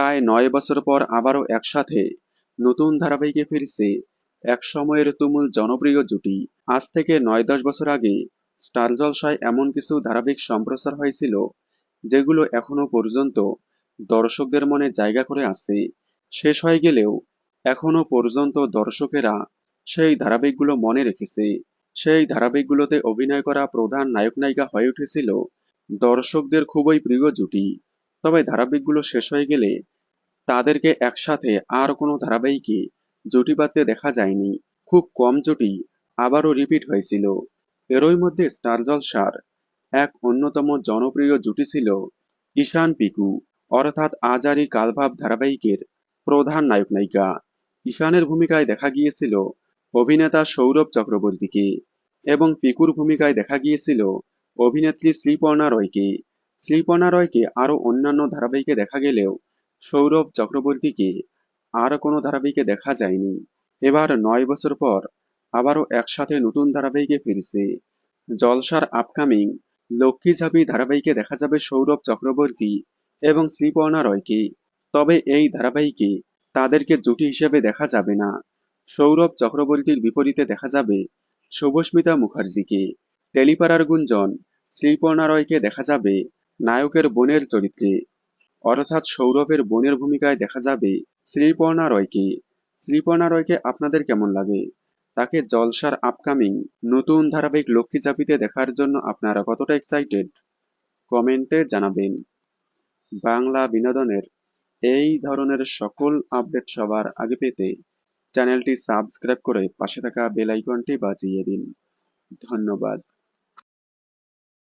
প্রায় নয় বছর পর আবারও একসাথে নতুন ধারাবাহিকে ফিরছে এক সময়ের তুমুল জনপ্রিয় জুটি। আজ থেকে নয় দশ বছর আগে স্টার জলসায় এমন কিছু ধারাবাহিক সম্প্রচার হয়েছিল, যেগুলো এখনও পর্যন্ত দর্শকদের মনে জায়গা করে আছে। শেষ হয়ে গেলেও এখনও পর্যন্ত দর্শকেরা সেই ধারাবাহিকগুলো মনে রেখেছে। সেই ধারাবাহিকগুলোতে অভিনয় করা প্রধান নায়ক নায়িকা হয়ে উঠেছিল দর্শকদের খুবই প্রিয় জুটি। তবে ধারাবাহিকগুলো শেষ হয়ে গেলে তাদেরকে একসাথে আর কোনো ধারাবাহিকে জুটি বাঁধতে দেখা যায়নি। খুব কম জুটি আবারও রিপিট হয়েছিল। এরই মধ্যে স্টার জলসার এক অন্যতম জনপ্রিয় জুটি ছিল ঈশান পিকু, অর্থাৎ আজারি কালভাব ধারাবাহিকের প্রধান নায়ক নায়িকা ঈশানের ভূমিকায় দেখা গিয়েছিল অভিনেতা সৌরভ চক্রবর্তীকে এবং পিকুর ভূমিকায় দেখা গিয়েছিল অভিনেত্রী শ্রীপর্ণা রয়কে। শ্রীপর্ণা রয়কে আরও অন্যান্য ধারাবাহিকে দেখা গেলেও সৌরভ চক্রবর্তীকে আর কোনো ধারাবাহিকে দেখা যায়নি। এবার নয় বছর পর আবারও একসাথে নতুন ধারাবাহিকে ফিরছে। জলসার আপকামিং লক্ষ্মী ঝাঁপি ধারাবাহিকে দেখা যাবে সৌরভ চক্রবর্তী এবং শ্রীপর্ণা রয়কে। তবে এই ধারাবাহিকে তাদেরকে জুটি হিসেবে দেখা যাবে না। সৌরভ চক্রবর্তীর বিপরীতে দেখা যাবে শুভস্মিতা মুখার্জিকে। টেলিপাড়ার গুঞ্জন শ্রীপর্ণা রয়কে দেখা যাবে নায়কের বোনের চরিত্রে। অর্থাৎ সৌরভের বোনের ভূমিকায় দেখা যাবে শ্রীপর্ণা রয়কে। শ্রীপর্ণা রয়কে আপনাদের কেমন লাগে? তাকে জলসার আপকামিং নতুন ধারাবাহিক লক্ষ্মী চাপিতে দেখার জন্য আপনারা কতটা এক্সাইটেড কমেন্টে জানাবেন। বাংলা বিনোদনের এই ধরনের সকল আপডেট সবার আগে পেতে চ্যানেলটি সাবস্ক্রাইব করে পাশে থাকা বেল আইকনটি বাজিয়ে দিন। ধন্যবাদ।